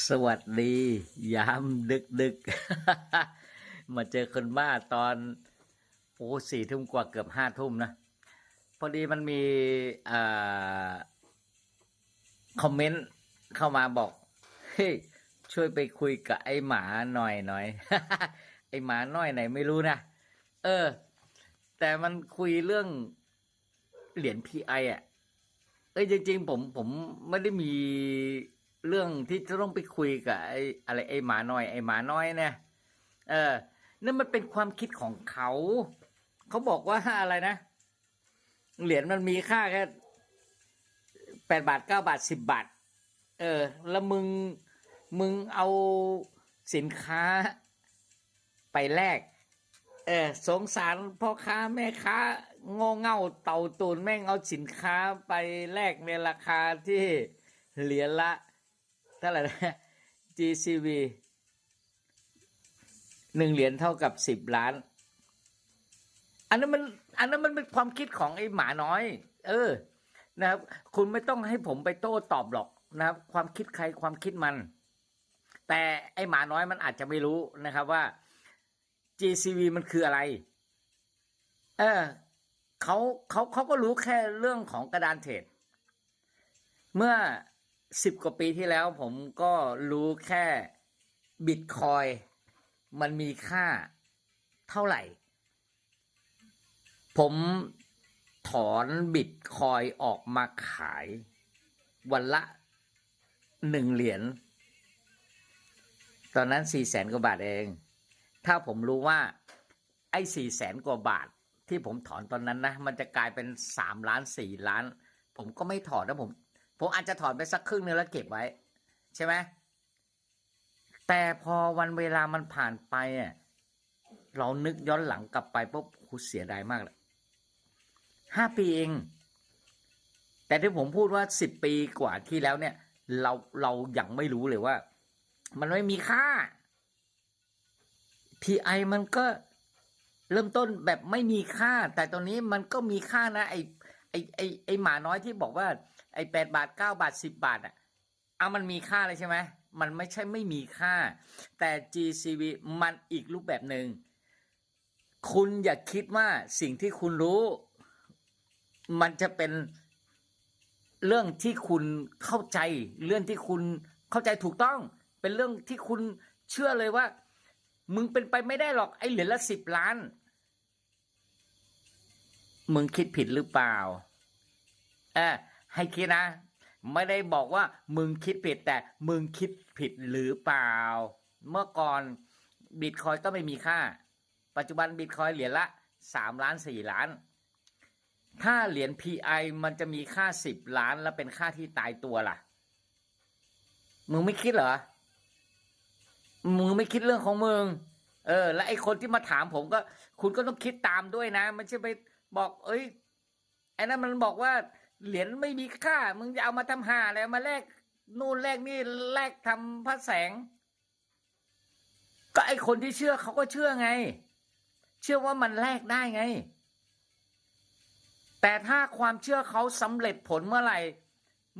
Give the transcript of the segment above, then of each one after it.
สวัสดียามดึกดึกมาเจอคนบ้าตอนโอ้สี่ทุ่มกว่าเกือบห้าทุ่มนะ พอดีมันมีอคอมเมนต์เข้ามาบอกเฮ้ยช่วยไปคุยกับไอ้หมาหน่อยหน่อยไอ้หมาน้อยไหนไม่รู้นะเออ แต่มันคุยเรื่องเหรียญพีไออะเอ้ยจริงๆผมผมไม่ได้มี เรื่องที่จะต้องไปคุยกับไอ้อะไรไอ้หมาน้อย ไอ้หมาน้อยเนี่ยเออนั่นมันเป็นความคิดของเขาเขาบอกว่าอะไรนะเหรียญมันมีค่าแค่แปดบาทเก้าบาทสิบบาท เออ แล้วมึงมึงเอาสินค้าไปแลกเออสงสารพ่อค้าแม่ค้าโง่เง่าเต่าตูนแม่งเอาสินค้าไปแลกในราคาที่เหรียญละ ท่าไหร่นะ GCV หนึ่งเหรียญเท่ากับสิบล้าน อันนั้นมันอันนั้นมันเป็นความคิดของไอ้หมาน้อย เออ นะครับ คุณไม่ต้องให้ผมไปโต้ตอบหรอกนะครับ ความคิดใครความคิดมัน แต่ไอ้หมาน้อยมันอาจจะไม่รู้นะครับว่า GCV มันคืออะไร เออเขาเขาเขาก็รู้แค่เรื่องของกระดานเทรดเมื่อ สิบกว่าปีที่แล้วผมก็รู้แค่บิตคอยมันมีค่าเท่าไหร่ ผมถอนบิตคอยออกมาขาย วันละหนึ่งเหรียญ ตอนนั้นสี่แสนกว่าบาทเอง ถ้าผมรู้ว่า ไอ้สี่แสนกว่าบาท ที่ผมถอนตอนนั้นนะ มันจะกลายเป็นสามล้านสี่ล้าน ผมก็ไม่ถอนนะผม ผมอาจจะถอนไปสักครึ่งนึงแล้วเก็บไว้ ใช่ไหมแต่พอวันเวลามันผ่านไปอะเรานึกย้อนหลังกลับไปปุ๊บกูเสียดายมากเลยห้าปีเอง แต่ที่ผมพูดว่าสิบปีกว่าที่แล้วเนี่ย เราเรายังไม่รู้เลยว่า มันไม่มีค่า PI มันก็เริ่มต้นแบบไม่มีค่า แต่ตอนนี้มันก็มีค่านะ ไอไอไอไอหมาน้อยที่บอกว่า ไอ้แปดบาทเก้าบาทสิบบาทอะเอามันมีค่าเลยใช่ไหมมันไม่ใช่ไม่มีค่า แต่ GCV มันอีกรูปแบบหนึ่งคุณอย่าคิดว่าสิ่งที่คุณรู้ มันจะเป็นเรื่องที่คุณเข้าใจ เรื่องที่คุณเข้าใจถูกต้อง เป็นเรื่องที่คุณเชื่อเลยว่า มึงเป็นไปไม่ได้หรอกไอ้เหรียญละสิบล้าน มึงคิดผิดหรือเปล่าเออ ให้คิดนะ ไม่ได้บอกว่ามึงคิดผิดแต่มึงคิดผิดหรือเปล่า เมื่อก่อนบิตคอยก็ไม่มีค่า ปัจจุบันบิตคอยเหรียญละสามล้านสี่ล้าน ถ้าเหรียญ PI มันจะมีค่าสิบล้านแล้วเป็นค่าที่ตายตัวล่ะ มึงไม่คิดเหรอ มึงไม่คิดเรื่องของมึง เออ และไอคนที่มาถามผมก็ คุณก็ต้องคิดตามด้วยนะไม่ใช่ไปบอก เอ้ยไอ้นั้นมันบอกว่า เหรียญไม่มีค่า มึงจะเอามาทำหาอะไรมาแลกนู่นแลกนี่แลกทำพระแสง ก็ไอคนที่เชื่อเขาก็เชื่อไง เชื่อว่ามันแลกได้ไง แต่ถ้าความเชื่อเขาสำเร็จผลเมื่อไหร่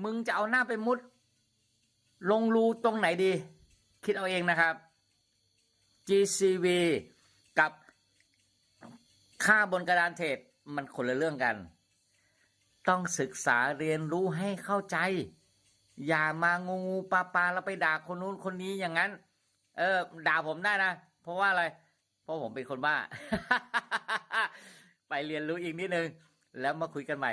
มึงจะเอาหน้าไปมุด ลงรูตรงไหนดี คิดเอาเองนะครับ GCV กับค่าบนกระดานเทรดมันคนละเรื่องกัน ต้องศึกษาเรียนรู้ให้เข้าใจ อย่ามางูงูปลาปลาแล้วไปด่าคนนู้นคนนี้อย่างนั้น เออ ด่าผมได้นะ เพราะว่าอะไร เพราะผมเป็นคนบ้า ไปเรียนรู้อีกนิดนึง แล้วมาคุยกันใหม่